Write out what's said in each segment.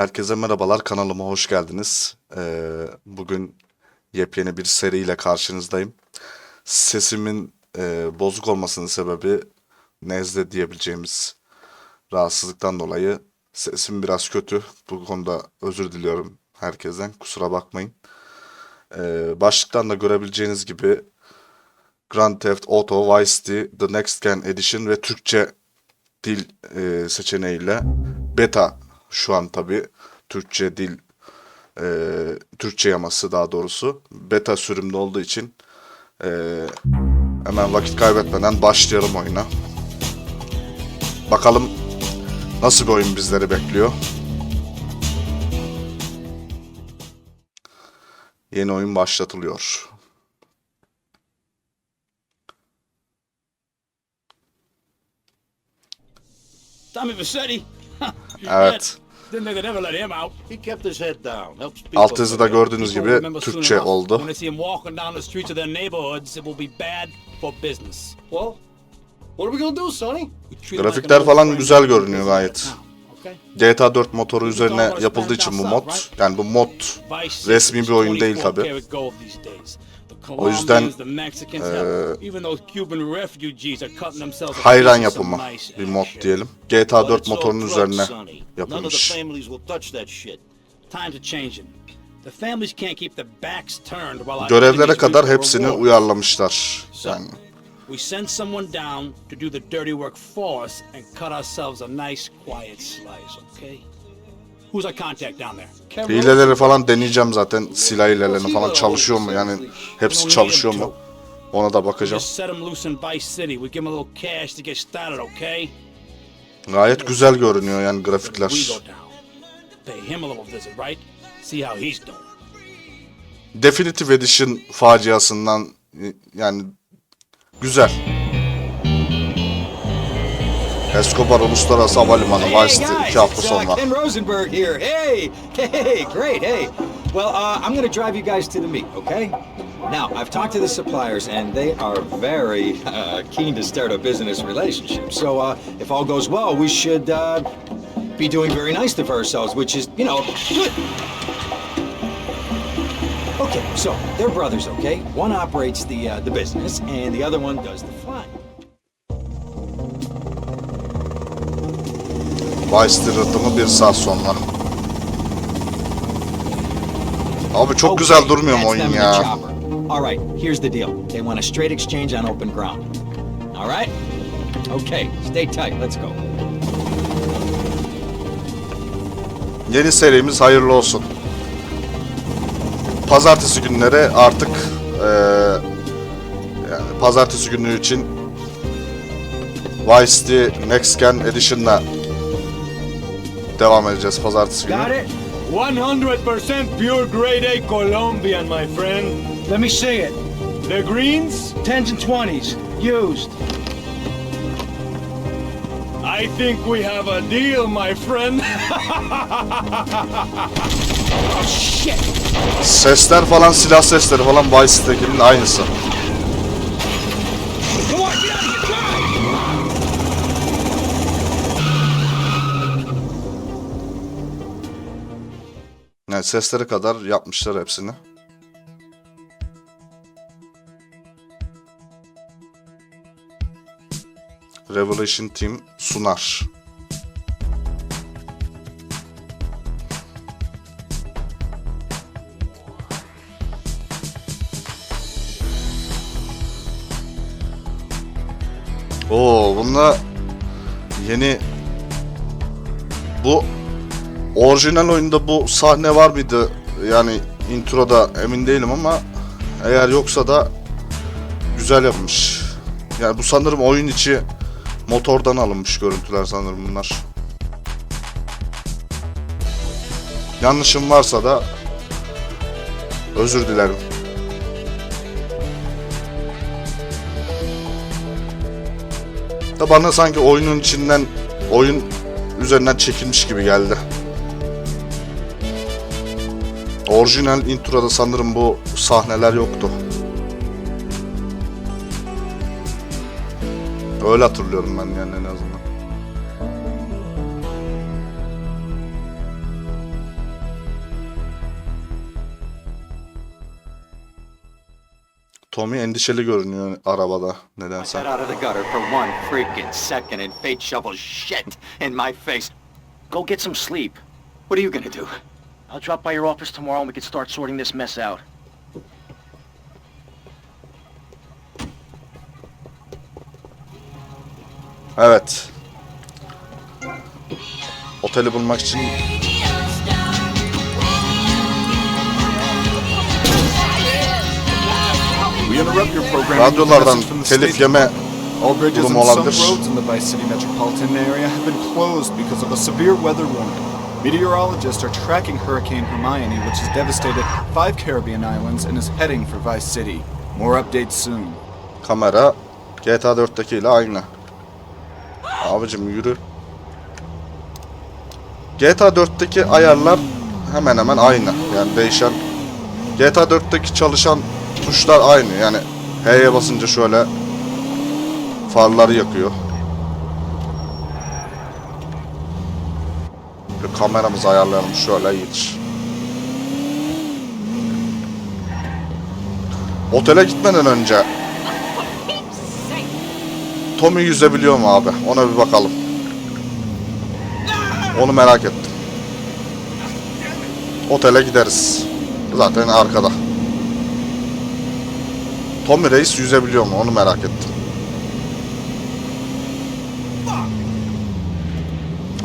Herkese merhabalar, kanalıma hoş geldiniz. Ee, bugün yepyeni bir seriyle karşınızdayım. Sesimin e, bozuk olmasının sebebi nezle diyebileceğimiz rahatsızlıktan dolayı sesim biraz kötü. Bu konuda özür diliyorum herkesten, kusura bakmayın. Ee, başlıktan da görebileceğiniz gibi Grand Theft Auto Vice City The Next Gen Edition ve Türkçe dil e, seçeneğiyle beta şu an tabi Türkçe dil e, Türkçe yaması daha doğrusu beta sürümde olduğu için e, hemen vakit kaybetmeden başlayalım oyuna. Bakalım nasıl bir oyun bizleri bekliyor. Yeni oyun başlatılıyor. Tommy Vassetti? Evet. Didn't think they'd ever let him out. He kept his head down. Helps people. Alt yazıda gördüğünüz gibi Türkçe oldu. Grafikler falan güzel görünüyor gayet. okay? GTA 4 motoru üzerine yapıldığı için bu mod, yani bu mod resmi bir oyun değil 24 tabi. O yüzden, a hayran yapımı bir mod diyelim. GTA But 4 it's all motorunun üzerine yapılmış. Görevlere kadar hepsini uyarlamışlar. Yani We send someone down to do the dirty work for us and cut ourselves a nice quiet slice, okay? Who's our contact down there? Kevin hileleri falan deneyeceğim zaten. Silah hilelerini falan çalışıyor mu? Yani hepsi çalışıyor mu? Ona da bakacağım. Gayet güzel görünüyor yani grafikler. Definitive Edition faciasından yani güzel. Escobar Uluslararası Havalimanı Hey, 2 hafta uh, sonra. Ken Rosenberg here. Hey, hey, great, hey. Well, uh, I'm going to drive you guys to the meet, okay? Now, I've talked to the suppliers, and they are very uh, keen to start a business relationship. So, uh, if all goes well, we should uh, be doing very nicely for ourselves, which is, you know, good. Okay, so they're brothers, okay? One operates the uh, the business, and the other one does the flying. Vice bir saat sonra. Abi çok güzel durmuyor mu oyun ya? All right, here's the deal. They want a straight exchange on open ground. All right? Okay, stay tight. Let's go. Yeni serimiz hayırlı olsun. Pazartesi günleri artık eee, yani pazartesi günü için Vice Next Gen Edition'la devam edeceğiz pazartesi günü. Got it? 100% pure grade A Colombian, my friend. Let me see it. The greens, 10s and 20s. Used. I think we have a deal, my friend. Sesler falan silah sesleri falan Vice City'dekinin aynısı. Yani sesleri kadar yapmışlar hepsini. Revelation Team sunar. Oo bunda yeni bu orijinal oyunda bu sahne var mıydı? Yani introda emin değilim ama eğer yoksa da güzel yapmış. Yani bu sanırım oyun içi motordan alınmış görüntüler sanırım bunlar. Yanlışım varsa da özür dilerim. Da bana sanki oyunun içinden oyun üzerinden çekilmiş gibi geldi. Orijinal introda sanırım bu sahneler yoktu. Öyle hatırlıyorum ben yani en azından. Tommy endişeli görünüyor arabada nedense. I. Go get some sleep. What are you gonna do? I'll drop by your office tomorrow and we can start sorting this mess out. Evet. Oteli bulmak için We interrupt your program. radyolardan telif yeme All bridges and durumu some olabilir. roads in the Vice City metropolitan area have been closed because of a severe weather warning. Meteorologists are tracking Hurricane Hermione, which has devastated five Caribbean islands and is heading for Vice City. More updates soon. kamera GTA 4'teki ile aynı. Abicim yürü. GTA 4'teki ayarlar hemen hemen aynı. Yani değişen GTA 4'teki çalışan tuşlar aynı. Yani H'ye basınca şöyle farları yakıyor. Bir kameramızı ayarlayalım şöyle iyidir. Otele gitmeden önce Tommy yüzebiliyor mu abi? Ona bir bakalım. Onu merak ettim. Otele gideriz. Zaten arkada. Tommy Reis yüzebiliyor mu? Onu merak ettim.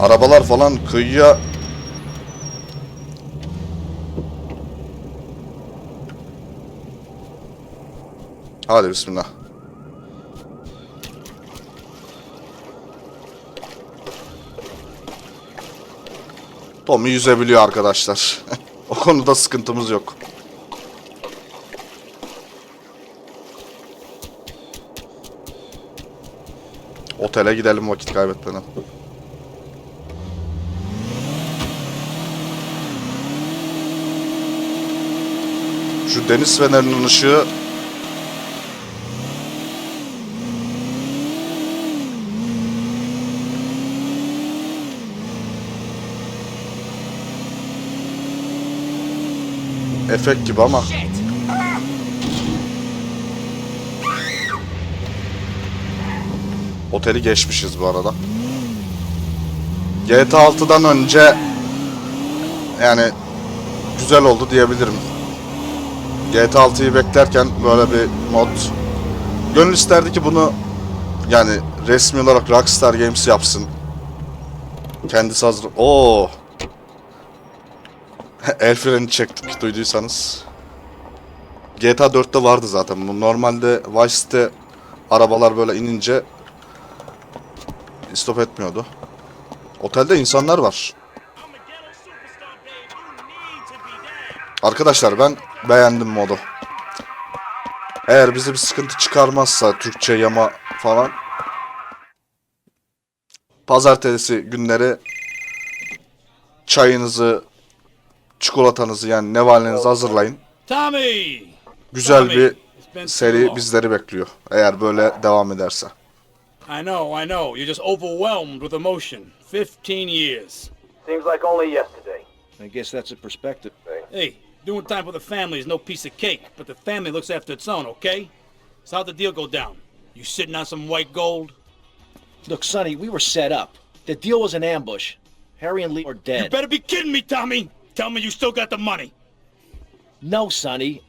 Arabalar falan kıyıya Hadi bismillah. Tommy yüzebiliyor arkadaşlar. o konuda sıkıntımız yok. Otele gidelim vakit kaybetmeden. Şu deniz fenerinin ışığı efekt gibi ama Oteli geçmişiz bu arada. GTA 6'dan önce yani güzel oldu diyebilirim. GTA 6'yı beklerken böyle bir mod gönül isterdi ki bunu yani resmi olarak Rockstar Games yapsın. Kendisi hazır. Oo. El freni çektik duyduysanız. GTA 4'te vardı zaten. Normalde Vice'te arabalar böyle inince stop etmiyordu. Otelde insanlar var. Arkadaşlar ben beğendim modu. Eğer bize bir sıkıntı çıkarmazsa Türkçe yama falan pazartesi günleri çayınızı çikolatanızı yani nevalenizi hazırlayın. Tommy! Güzel bir seri bizleri bekliyor. Eğer böyle devam ederse. I know, I know. You're just overwhelmed with emotion. 15 years. Seems like only yesterday. I guess that's a perspective thing. Hey, doing time for the family is no piece of cake, but the family looks after its own, okay? So how'd the deal go down? You sitting on some white gold? Look, Sonny, we were set up. The deal was an ambush. Harry and Lee are dead. You better be kidding me, Tommy! Tell me you still got the money. No, Sonny.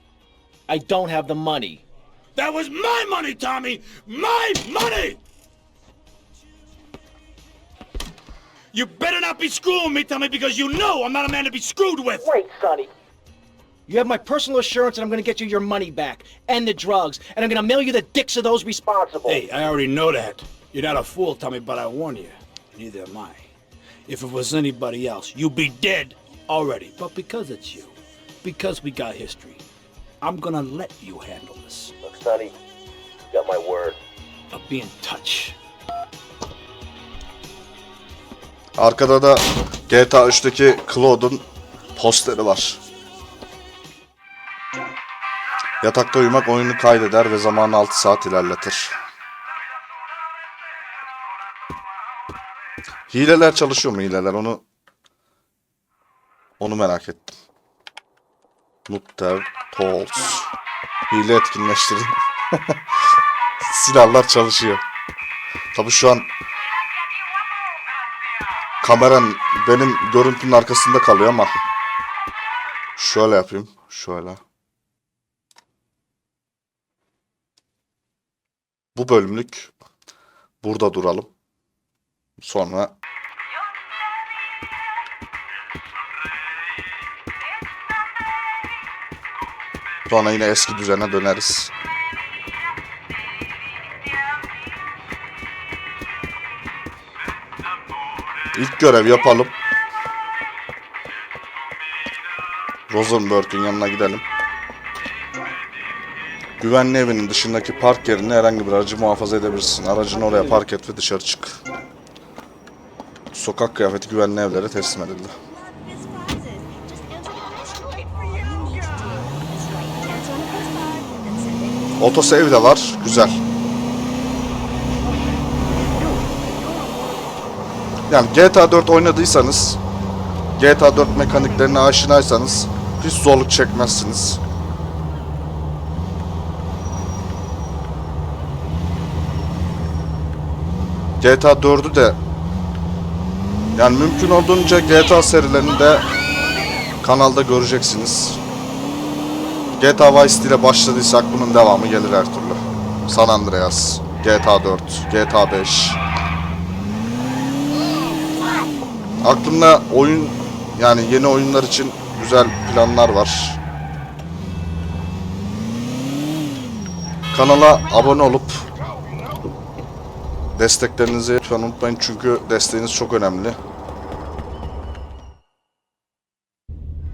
I don't have the money. That was my money, Tommy! My money! You better not be screwing me, Tommy, because you know I'm not a man to be screwed with! Wait, Sonny. You have my personal assurance that I'm going to get you your money back and the drugs, and I'm going to mail you the dicks of those responsible. Hey, I already know that. You're not a fool, Tommy, but I warn you. Neither am I. If it was anybody else, you'd be dead already. But because it's you, because we got history, I'm gonna let you handle this. Look, Sonny, you got my word. I'll be in touch. Arkada da GTA 3'teki Claude'un posteri var. Yatakta uyumak oyunu kaydeder ve zamanı 6 saat ilerletir. Hileler çalışıyor mu hileler onu onu merak ettim. Nutter Tools. Hile etkinleştirin. Silahlar çalışıyor. Tabi şu an kameran benim görüntünün arkasında kalıyor ama şöyle yapayım. Şöyle. Bu bölümlük burada duralım. Sonra Sonra yine eski düzene döneriz. İlk görev yapalım. Rosenberg'in yanına gidelim. Güvenli evinin dışındaki park yerine herhangi bir aracı muhafaza edebilirsin. Aracını oraya park et ve dışarı çık. Sokak kıyafeti güvenli evlere teslim edildi. Otosave de var. Güzel. Yani GTA 4 oynadıysanız GTA 4 mekaniklerine aşinaysanız hiç zorluk çekmezsiniz. GTA 4'ü de yani mümkün olduğunca GTA serilerinde kanalda göreceksiniz. GTA Vice City ile başladıysak bunun devamı gelir her türlü. San Andreas, GTA 4, GTA 5. Aklımda oyun yani yeni oyunlar için güzel planlar var. Kanala abone olup desteklerinizi lütfen unutmayın çünkü desteğiniz çok önemli.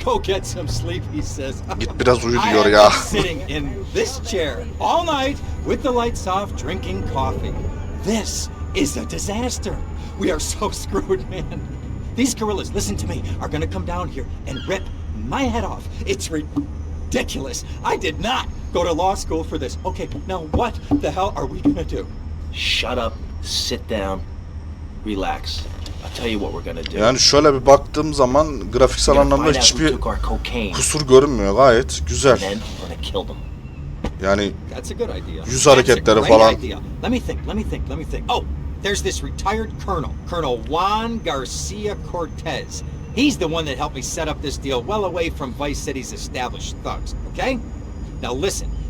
Go get some sleep, he says. Git biraz uyu diyor ya. sitting in this chair all night with the lights off, drinking coffee. This is a disaster. We are so screwed, man. These gorillas, listen to me, are gonna come down here and rip my head off. It's ridiculous. I did not go to law school for this. Okay, now what the hell are we gonna do? Shut up, sit down, relax. I'll tell you what we're gonna do. Yani şöyle bir baktığım zaman grafiksel anlamda hiçbir kusur görünmüyor. Gayet güzel. Yani. Yüz hareketleri falan. Let me think, let me think, let me think. Oh, there's this retired colonel, Colonel Juan Garcia Cortez. He's the one that helped me set up this deal well away from Vice City's established thugs, okay? Now listen,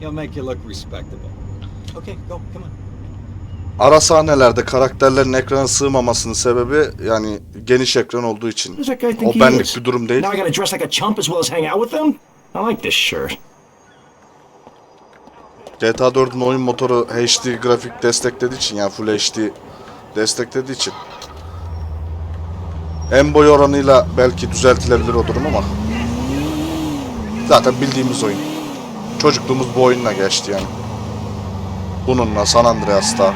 He'll make you look respectable. Okay, go, come on. ara sahnelerde karakterlerin ekrana sığmamasının sebebi yani geniş ekran olduğu için. Who's that guy O think he benlik is? bir durum değil. Now I gotta dress like a chump as well as hang out with them? I like this shirt. GTA 4'ün oyun motoru HD grafik desteklediği için yani Full HD desteklediği için en boy oranıyla belki düzeltilebilir o durum ama zaten bildiğimiz oyun. Çocukluğumuz bu oyunla geçti yani. Bununla San Andreas'ta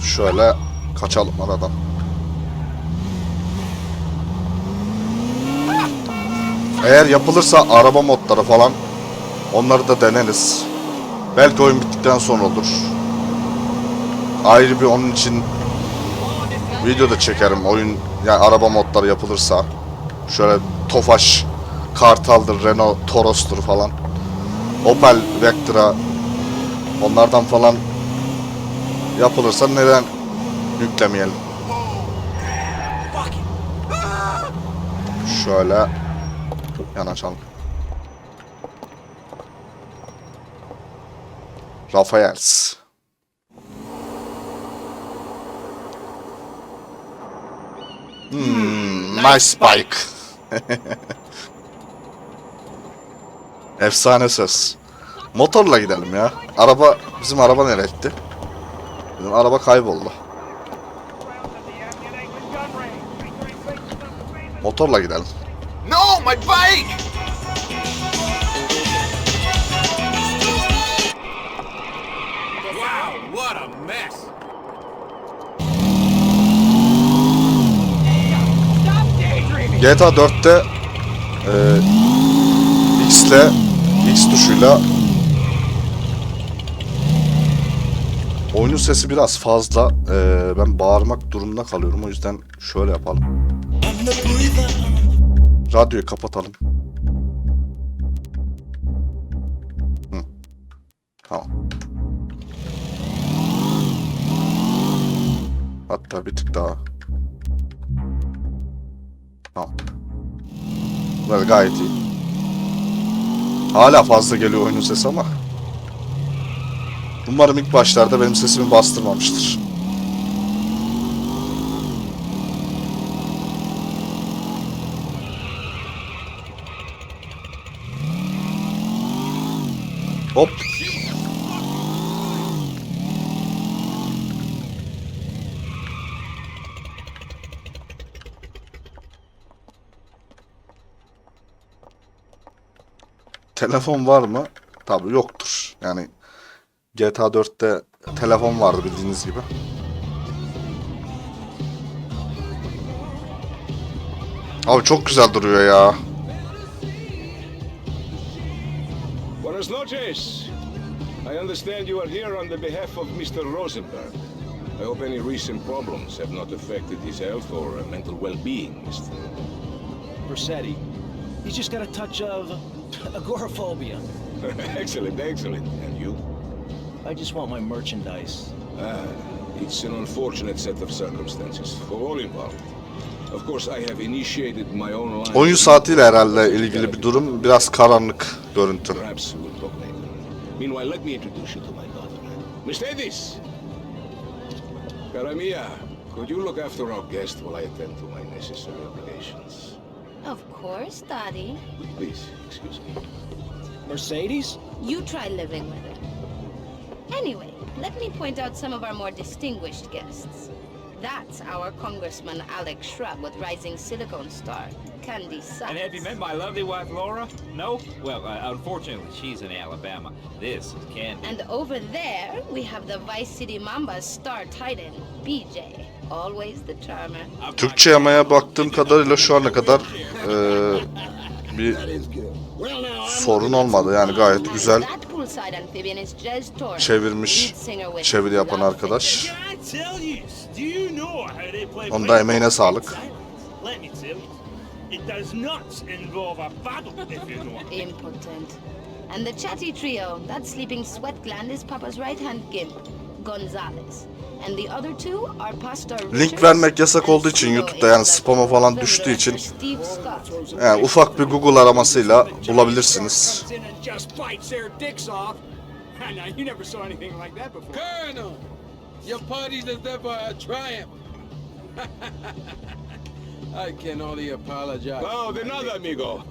şöyle kaçalım aradan. Eğer yapılırsa araba modları falan onları da deneriz. Belki oyun bittikten sonra olur. Ayrı bir onun için video da çekerim. Oyun yani araba modları yapılırsa. Şöyle Tofaş, Kartal'dır, Renault Toros'tur falan. Opel Vectra onlardan falan yapılırsa neden yüklemeyelim? Şöyle yanaşalım. Rafaels. Hmm, nice spike. Efsane söz. Motorla gidelim ya. Araba, bizim araba nereye gitti? Bizim araba kayboldu. Motorla gidelim. No, my bike! Wow, what a mess! GTA 4'te e, X ile X tuşuyla oyunun sesi biraz fazla. E, ben bağırmak durumunda kalıyorum. O yüzden şöyle yapalım. Radyoyu kapatalım. Hı. Tamam. Hatta bir tık daha. Tamam. Böyle gayet iyi. Hala fazla geliyor oyunun sesi ama. Umarım ilk başlarda benim sesimi bastırmamıştır. Hop. Telefon var mı? Tabii yoktur. Yani GTA 4'te telefon vardı bildiğiniz gibi. Abi çok güzel duruyor ya. Buenas noches. I understand you are here on the behalf of Mr. Rosenberg. I hope any recent problems have not affected his health or uh, mental well-being, Mr. Versetti. He's just got a touch of agoraphobia. excellent, excellent. And you? I just want my merchandise. Ah, it's an unfortunate set of circumstances for all involved. Of course, I have initiated my own line. Oyun saatiyle herhalde ilgili bir durum. Biraz karanlık görüntü. Perhaps we'll talk later. Meanwhile, let me introduce you to my daughter. Miss Davis! Cara mia, could you look after our guest while I attend to my necessary obligations? Of course, Daddy. Please, excuse me. Mercedes? You try living with it. Anyway, let me point out some of our more distinguished guests. That's our Congressman Alex Shrub with Rising Silicon Star, Candy Sachs. And have you met my lovely wife, Laura? No? Well, uh, unfortunately, she's in Alabama. This is Candy. And over there, we have the Vice City Mamba star titan, BJ. Türkçe yamaya baktığım kadarıyla şu ana kadar eee, bir sorun olmadı. Yani gayet güzel çevirmiş çeviri yapan arkadaş. I tell you, do you know how they play Onun da emeğine sağlık. Let me tell you, it does not involve a paddle, if you know what I mean. Impotent. And the chatty trio, that sleeping sweat gland is Papa's right-hand gimp, Gonzalez. And the other two are Pastor Link vermek yasak olduğu için YouTube'da yani spama falan düştüğü için yani ufak bir Google aramasıyla bulabilirsiniz. I can only apologize. Oh, de nada, amigo.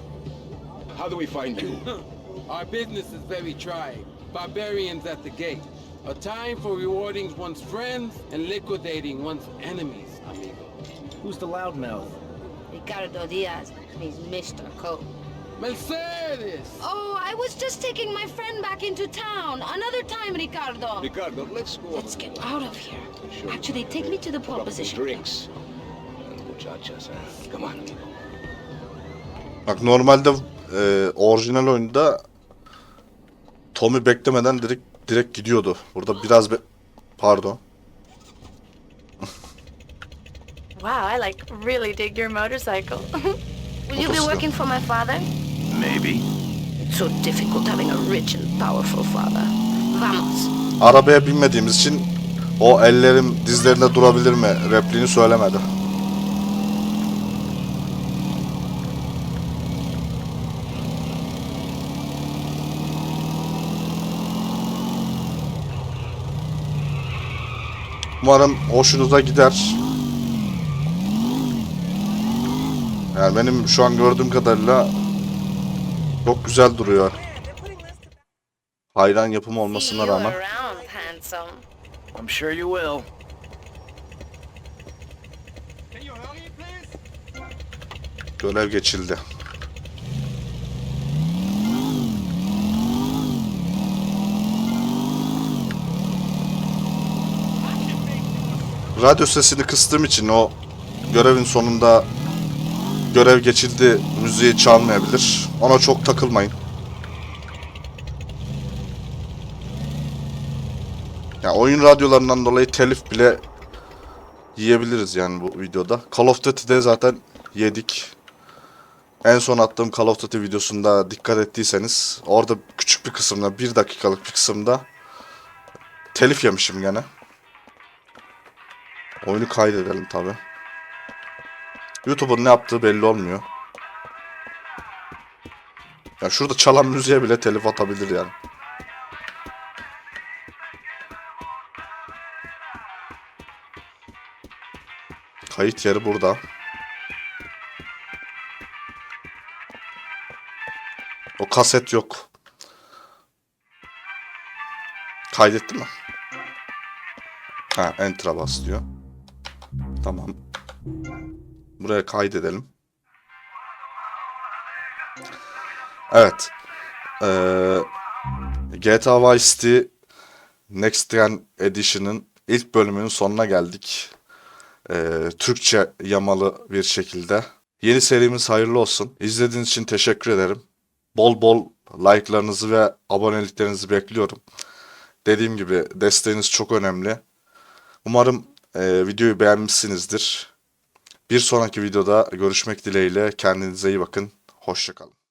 How do we find you? Our business is very trying. Barbarians at the gate. A time for rewarding one's friends and liquidating one's enemies, amigo. Who's the loudmouth? Ricardo Diaz, he's Mr. Cole. Mercedes! Oh, I was just taking my friend back into town. Another time, Ricardo. Ricardo, let's go. Let's get out of here. Actually, take me to the pole position. Drinks. Muchachas, eh? Come on, amigo. Bak normalde e, orijinal oyunda Tommy beklemeden direkt direkt gidiyordu. Burada biraz be pardon. Wow, I like really dig your motorcycle. Will you be working for my father? Maybe. It's so difficult having a rich and powerful father. Vamos. Arabaya binmediğimiz için o ellerim dizlerinde durabilir mi repliğini söylemedi. Umarım hoşunuza gider. Yani benim şu an gördüğüm kadarıyla çok güzel duruyor. Hayran yapımı olmasına rağmen. I'm sure you will. Görev geçildi. Radyo sesini kıstığım için o görevin sonunda görev geçildi müziği çalmayabilir. Ona çok takılmayın. Ya oyun radyolarından dolayı telif bile yiyebiliriz yani bu videoda. Call of Duty'de zaten yedik. En son attığım Call of Duty videosunda dikkat ettiyseniz orada küçük bir kısımda, bir dakikalık bir kısımda telif yemişim gene. Oyunu kaydedelim tabi. YouTube'un ne yaptığı belli olmuyor. Ya şurada çalan müziğe bile telif atabilir yani. Kayıt yeri burada. O kaset yok. Kaydetti mi? Ha, enter'a bas diyor. Tamam. Buraya kaydedelim. Evet. Ee, GTA Vice City Next Gen Edition'ın ilk bölümünün sonuna geldik. Ee, Türkçe yamalı bir şekilde. Yeni serimiz hayırlı olsun. İzlediğiniz için teşekkür ederim. Bol bol like'larınızı ve aboneliklerinizi bekliyorum. Dediğim gibi desteğiniz çok önemli. Umarım e, videoyu beğenmişsinizdir. Bir sonraki videoda görüşmek dileğiyle. Kendinize iyi bakın. Hoşçakalın.